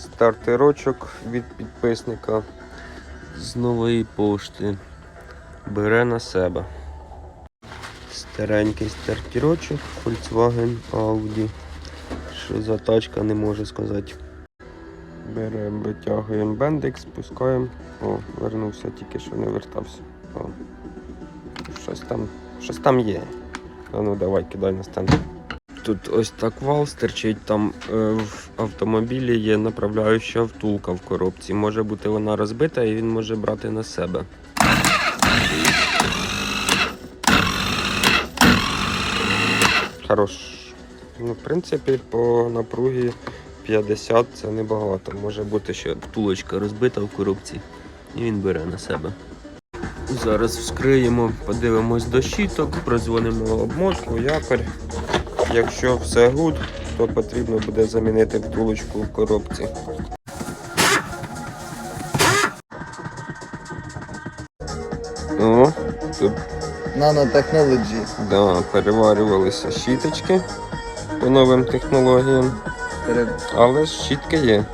Стартерочок від підписника з нової пошти. Бере на себе. Старенький стартерочок Volkswagen Audi. Що за тачка, не можу сказати. Беремо, витягуємо бендик, спускаємо. О, вернувся, тільки що не вертався. О. Щось там, щось там є. А ну давай, кидай на стенд. Тут ось так вал стерчить, там е, в автомобілі є направляюча втулка в коробці. Може бути вона розбита і він може брати на себе. Хорош. Ну, в принципі, по напругі 50 це небагато. Може бути, що втулочка розбита в коробці, і він бере на себе. Зараз вскриємо, подивимось до щиток, прозвонимо обмотку, якорь. Якщо все гуд, то потрібно буде замінити втулочку в коробці. О, тут Nanotechnology. да, переварювалися щіточки по новим технологіям, але ж щітки є.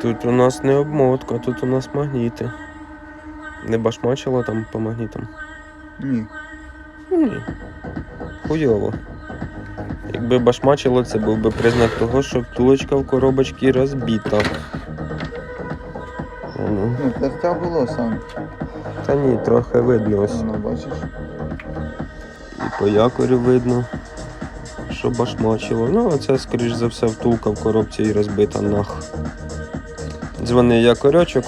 Тут у нас не обмотка, тут у нас магніти. Не башмачило там по магнітам. Ні. Ні. Хуйово. Якби башмачило, це був би признак того, що втулочка в коробочці розбита. Ну, Ну, тертя було сам. та ні, трохи видно ось. Воно бачиш. І по якорю видно, що башмачило. Ну, а це, скоріш за все, втулка в коробці і розбита нах. Дзвони якорьочок.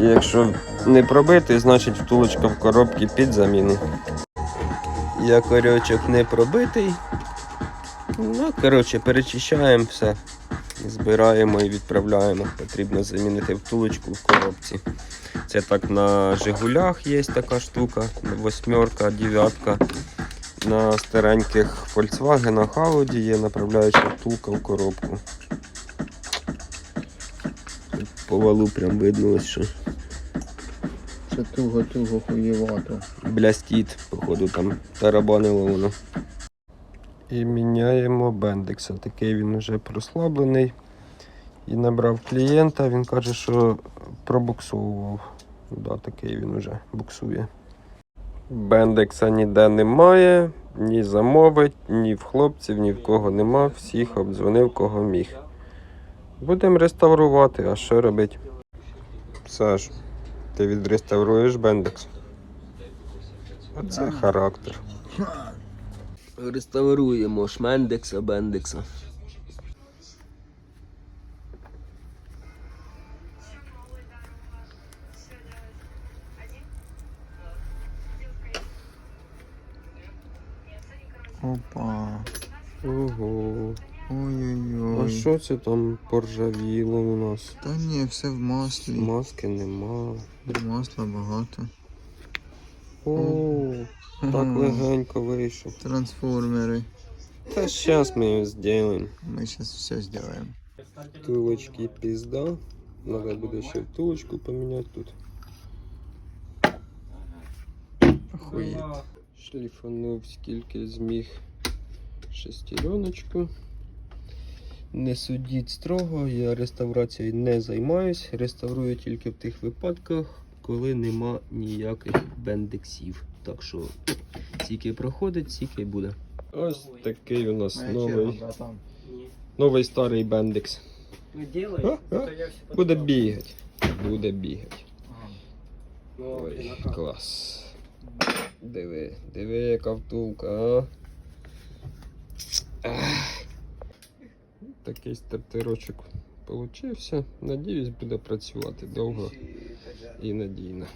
І якщо не пробитий, значить втулочка в коробці під заміну. Якорьочок не пробитий. Ну, коротше, перечищаємо все. Збираємо і відправляємо. Потрібно замінити втулочку в коробці. Це так на Жигулях є така штука, восьмерка, дев'ятка. На стареньких Volkswagen, Audi є направляюча втулка в коробку. Тут По валу прям видно ось що Це туго-туго хуєвато. блястить, походу там тарабанило воно. І міняємо бендекса. Такий він вже прослаблений. І набрав клієнта, він каже, що пробуксовував. Да, такий він вже буксує. Бендекса ніде немає, ні замовить, ні в хлопців, ні в кого нема. Всіх обдзвонив, кого міг. Будемо реставрувати, а що робити? Саш, ти відреставруєш бендекс? Оце характер. Реставруємо шмендекса, бендекса. Опа. Ого. А Ой-ой-ой. що це там поржавіло у нас? Та ні, все в маслі. Маски нема. Масла багато. О, так легенько вийшов. Трансформери. Та зараз ми його зробимо. Ми зараз все зробимо. Тулочки пізда. Надо буде ще втулочку поміняти тут. Охуєть. Шліфанув скільки зміг шестереночку. Не судіть строго, я реставрацією не займаюсь. Реставрую тільки в тих випадках, коли нема ніяких бендексів. Так що тільки проходить, тільки буде. Ось такий у нас новий, новий старий бендекс. А, а, Буде бігати. Буде бігати. Ой, клас. Диви, диви, яка втулка, а. Ах. Такий стартирочок получився. Надіюсь, буде працювати довго і надійно.